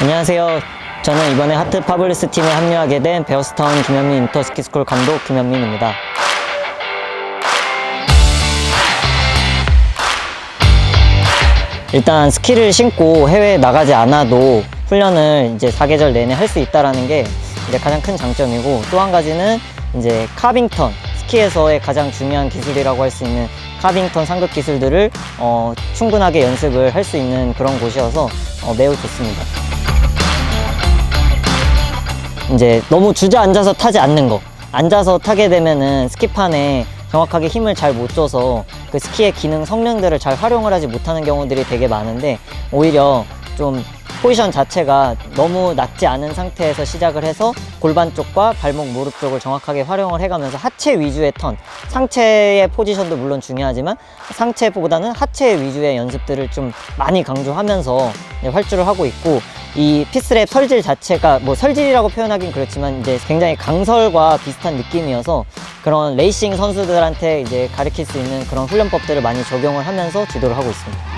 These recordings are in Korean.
안녕하세요. 저는 이번에 하트 파블리스 팀에 합류하게 된 베어스타운 김현민 인터스키스쿨 감독 김현민입니다. 일단 스키를 신고 해외에 나가지 않아도 훈련을 이제 사계절 내내 할 수 있다라는 게 이제 가장 큰 장점이고 또 한 가지는 이제 카빙턴 스키에서의 가장 중요한 기술이라고 할 수 있는 카빙턴 상급 기술들을 어, 충분하게 연습을 할 수 있는 그런 곳이어서 어, 매우 좋습니다. 이제 너무 주저앉아서 타지 않는 거. 앉아서 타게 되면은 스키판에 정확하게 힘을 잘 못 줘서 그 스키의 기능 성능들을 잘 활용을 하지 못하는 경우들이 되게 많은데 오히려 좀 포지션 자체가 너무 낮지 않은 상태에서 시작을 해서 골반 쪽과 발목 무릎 쪽을 정확하게 활용을 해가면서 하체 위주의 턴 상체의 포지션도 물론 중요하지만 상체보다는 하체 위주의 연습들을 좀 많이 강조하면서 활주를 하고 있고 이 피스랩 설질 자체가 뭐 설질이라고 표현하긴 그렇지만 이제 굉장히 강설과 비슷한 느낌이어서 그런 레이싱 선수들한테 이제 가르칠 수 있는 그런 훈련법들을 많이 적용을 하면서 지도를 하고 있습니다.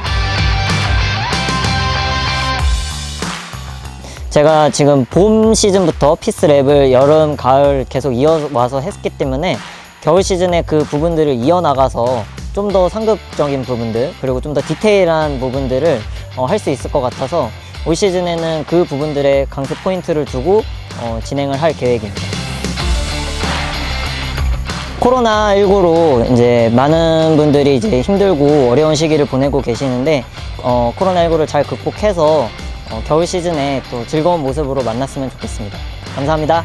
제가 지금 봄 시즌부터 피스 랩을 여름, 가을 계속 이어와서 했기 때문에 겨울 시즌에 그 부분들을 이어나가서 좀 더 상급적인 부분들 그리고 좀 더 디테일한 부분들을 할수 있을 것 같아서 올 시즌에는 그 부분들에 강세 포인트를 두고 어, 진행을 할 계획입니다. 코로나19로 이제 많은 분들이 이제 힘들고 어려운 시기를 보내고 계시는데 어, 코로나19를 잘 극복해서 어, 겨울 시즌에 또 즐거운 모습으로 만났으면 좋겠습니다. 감사합니다.